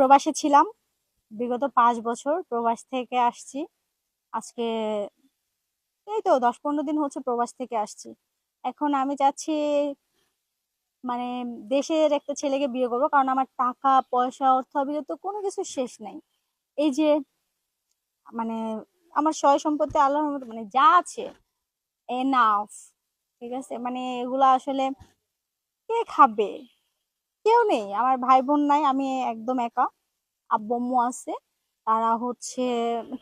প্রবাসে ছিলাম। বিগত পাঁচ বছর প্রবাস থেকে আসছি। আজকে এই তো দশ পনেরো দিন হচ্ছে প্রবাস থেকে আসছি। এখন আমি চাচ্ছি মানে দেশের একটা ছেলেকে বিয়ে করব, কারণ আমার টাকা, পয়সা অর্থ তো কোনো কিছু শেষ নাই। এই যে মানে আমার সয় সম্পত্তি রহমতে মানে যা আছে এনাফ ঠিক আছে? মানে এগুলো আসলে কে খাবে? কেউ নেই। আমার ভাই বোন নাই, আমি একদম একা। আব্বু আছে, তারা হচ্ছে,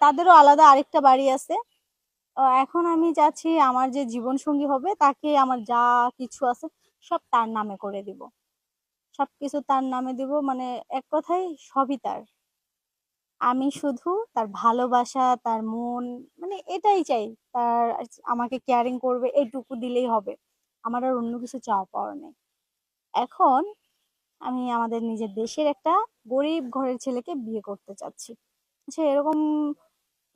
তাদেরও আলাদা আরেকটা বাড়ি আছে। এখন আমি চাচ্ছি আমার যে জীবন সঙ্গী হবে, তাকে আমার যা কিছু আছে, সব তার নামে করে দিব। সবকিছু তার নামে দিব মানে এক কথায় সবই তার। আমি শুধু তার ভালোবাসা, তার মন মানে এটাই চাই। তার আমাকে কেয়ারিং করবে এইটুকু দিলেই হবে। আমার আর অন্য কিছু চাওয়া পাওয়ার নেই। এখন আমি আমাদের নিজের দেশের একটা গরিব ঘরের ছেলেকে বিয়ে করতে চাচ্ছি। আচ্ছা এরকম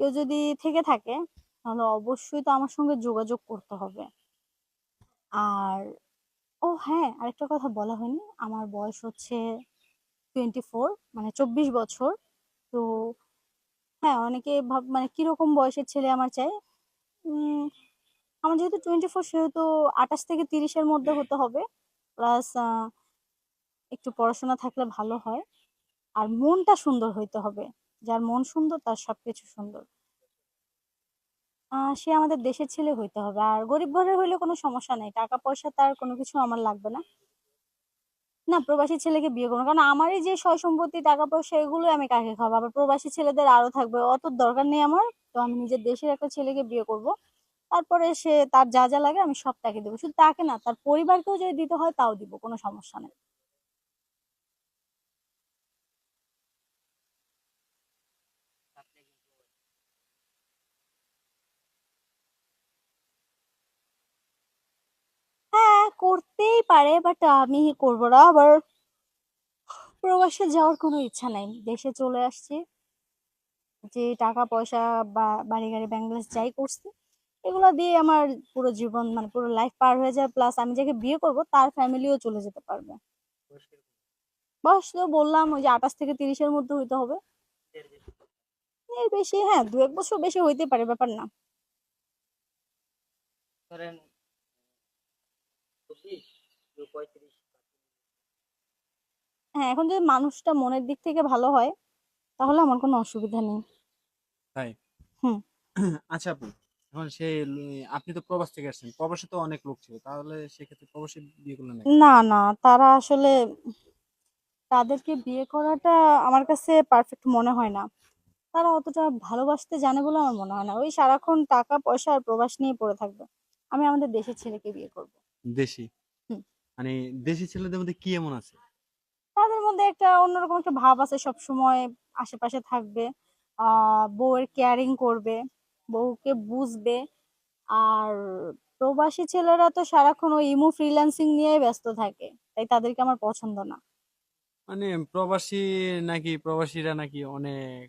কেউ যদি থেকে থাকে, তাহলে অবশ্যই তো আমার সঙ্গে যোগাযোগ করতে হবে। আর, ও হ্যাঁ আরেকটা কথা বলা হয়নি। আমার বয়স হচ্ছে টোয়েন্টি ফোর মানে চব্বিশ বছর। তো হ্যাঁ অনেকে ভাব মানে কীরকম বয়সের ছেলে আমার চাই? আমার যেহেতু টোয়েন্টি ফোর সেহেতু আঠাশ থেকে তিরিশের মধ্যে হতে হবে। প্লাস একটু পড়াশোনা থাকলে ভালো হয়। আর মনটা সুন্দর হইতে হবে। যার মন সুন্দর, তার সবকিছু সুন্দর। আহ সে আমাদের দেশের ছেলে হইতে হবে। আর গরিব ঘরের হইলে কোনো সমস্যা নেই। টাকা পয়সা তার কোনো কিছু আমার লাগবে না। না, প্রবাসী ছেলেকে বিয়ে করব কারণ আমারই যে সয় সম্পত্তি টাকা পয়সা এগুলো আমি কাকে খাব আবার প্রবাসী ছেলেদের আরও থাকবে। অত দরকার নেই আমার। তো আমি নিজের দেশের একটা ছেলেকে বিয়ে করব। তারপরে সে, তার যা যা লাগে আমি সব তাকে দেবো। শুধু তাকে না, তার পরিবারকেও যদি দিতে হয়, তাও দিব। কোনো সমস্যা নেই হ্যাঁ করতেই পারে বাট আমি করব না। আবার প্রবাসে যাওয়ার কোনো ইচ্ছা নাই। দেশে চলে আসছি, যে টাকা, পয়সা, বা বাড়ি গাড়ি ব্যাংক যাই করছি, এগুলো দিয়ে আমার পুরো জীবন মানে পুরো লাইফ পার হয়ে যায়। প্লাস আমি যাকে বিয়ে করব, তার ফ্যামিলিও চলে যেতে পারবে। বয়স তো বললাম, ওই যে আঠাশ থেকে তিরিশের মধ্যে হইতে হবে। এর বেশি হ্যাঁ দু এক বছর বেশি হইতে পারে, ব্যাপার না। ধরেন পঁয়ত্রিশ হ্যাঁ এখন যদি মানুষটা মনের দিক থেকে ভালো হয় তাহলে আমার কোনো অসুবিধা নেই। তাই? হুম। আচ্ছা আপু এখন সে আপনি তো প্রবাস থেকে আসছেন প্রবাসে তো অনেক লোক ছিল তাহলে সেক্ষেত্রে প্রবাসে বিয়ে করলেন না না তারা আসলে তাদেরকে বিয়ে করাটা আমার কাছে পারফেক্ট মনে হয় না। তারা অতটা ভালোবাসতে জানে বলে আমার মনে হয় না। ওই সারাক্ষণ টাকা পয়সা আর প্রবাস নিয়ে পড়ে থাকবে। আমি আমাদের দেশের ছেলেকে বিয়ে করব। দেশি। মানে দেশি ছেলেদের মধ্যে কি এমন আছে? তাদের মধ্যে একটা অন্যরকম একটা ভাব আছে সব সময় আশেপাশে থাকবে। বউয়ের কেয়ারিং করবে বউকে বুঝবে। আর প্রবাসী ছেলেরা তো সারাক্ষণ ওই ইমো ফ্রিল্যান্সিং নিয়েই ব্যস্ত থাকে তাই তাদেরকে আমার পছন্দ না। মানে প্রবাসী নাকি প্রবাসীরা নাকি অনেক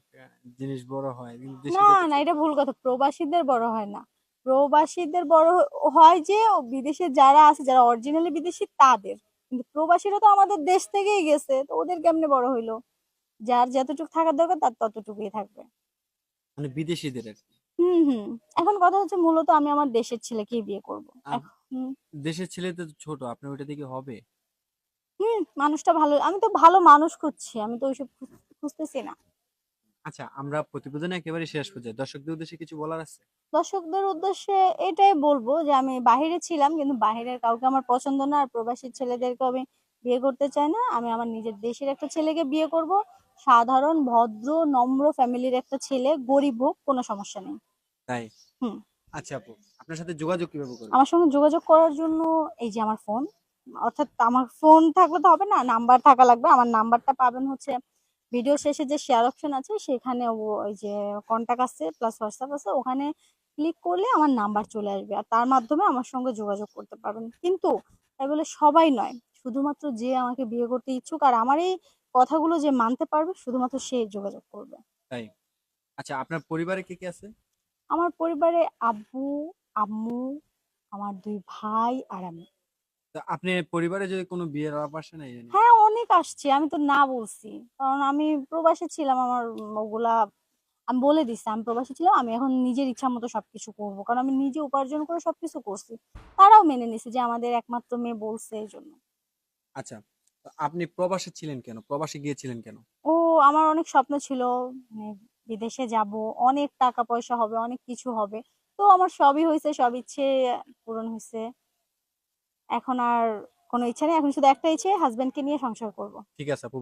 জিনিস বড় হয় না না এটা ভুল কথা। প্রবাসীদের বড় হয় না। প্রবাসীদের বড় হয় যে বিদেশে যারা আছে যারা অরিজিনালি বিদেশি তাদের। কিন্তু প্রবাসীরা তো আমাদের দেশ থেকেই গেছে তো ওদের কেমনে বড় হইল? যার যতটুকু থাকার দরকার তার ততটুকুই থাকবে। মানে বিদেশিদের হুম হুম। এখন কথা হচ্ছে মূলত আমি আমার দেশের ছেলেকেই বিয়ে করব। দেশের ছেলেদের তো ছোট আপনার ওইটা দেখে হবে? হুম মানুষটা ভালো আমি তো ভালো মানুষ খুঁজছি আমি তো ওইসব খুঁজ- খুঁজতেছি না। আচ্ছা আমরা প্রতিবেদনে একেবারে শেষ পর্যায়ে দর্শকদের উদ্দেশ্যে কিছু বলার আছে? দর্শকদের উদ্দেশ্যে এটাই বলব যে আমি বাইরে ছিলাম কিন্তু বাইরের কাউকে আমার পছন্দ না আর প্রবাসী ছেলেদেরকে আমি বিয়ে করতে চাই না। আমি আমার নিজের দেশের একটা ছেলেকে বিয়ে করব। সাধারণ ভদ্র নম্র ফ্যামিলির একটা ছেলে গরিব হোক কোনো সমস্যা নেই। তাই? হুম। আচ্ছা আপু আপনার সাথে যোগাযোগ কীভাবে করব? আমার সঙ্গে যোগাযোগ করার জন্য এই যে আমার ফোন অর্থাৎ আমার ফোন থাকলে তো হবে না নাম্বার থাকা লাগবে। আমার নাম্বারটা পাবেন হচ্ছে ভিডিও শেষে যে শেয়ার অপশন আছে সেখানে ওই যে কন্টাক্ট আছে প্লাস হোয়াটসঅ্যাপ আছে ওখানে ক্লিক করলে আমার নাম্বার চলে আসবে। আর তার মাধ্যমে আমার সঙ্গে যোগাযোগ করতে পারবেন। কিন্তু তাই বলে সবাই নয় শুধুমাত্র যে আমাকে বিয়ে করতে ইচ্ছুক আর আমার এই কথাগুলো যে মানতে পারবে শুধুমাত্র সে যোগাযোগ করবে। তাই? আচ্ছা আপনার পরিবারে কে কে আছে? আমার পরিবারে আব্বু আম্মু আমার দুই ভাই আর আমি। তো আপনি পরিবারে যদি কোনো বিয়ের আলাপ আসে না হ্যাঁ অনেক আসছে আমি তো না বলছি। কারণ আমি প্রবাসে ছিলাম আমার ওগুলা আমি বলে দিছি আমি প্রবাসে ছিলাম আমি এখন নিজের ইচ্ছা মতো সবকিছু করব। কারণ আমি নিজে উপার্জন করে সবকিছু করছি। তারাও মেনে নিছে যে আমাদের একমাত্র মেয়ে বলছে এই জন্য। আচ্ছা আপনি প্রবাসে ছিলেন কেন? প্রবাসে গিয়েছিলেন কেন? ও আমার অনেক স্বপ্ন ছিল মানে বিদেশে যাব অনেক টাকা পয়সা হবে অনেক কিছু হবে। তো আমার সবই হয়েছে সব ইচ্ছে পূরণ হয়েছে এখন আর কোনো ইচ্ছা নেই এখন শুধু একটা ইচ্ছে হাজব্যান্ডকে নিয়ে সংসার করব। ঠিক আছে আপু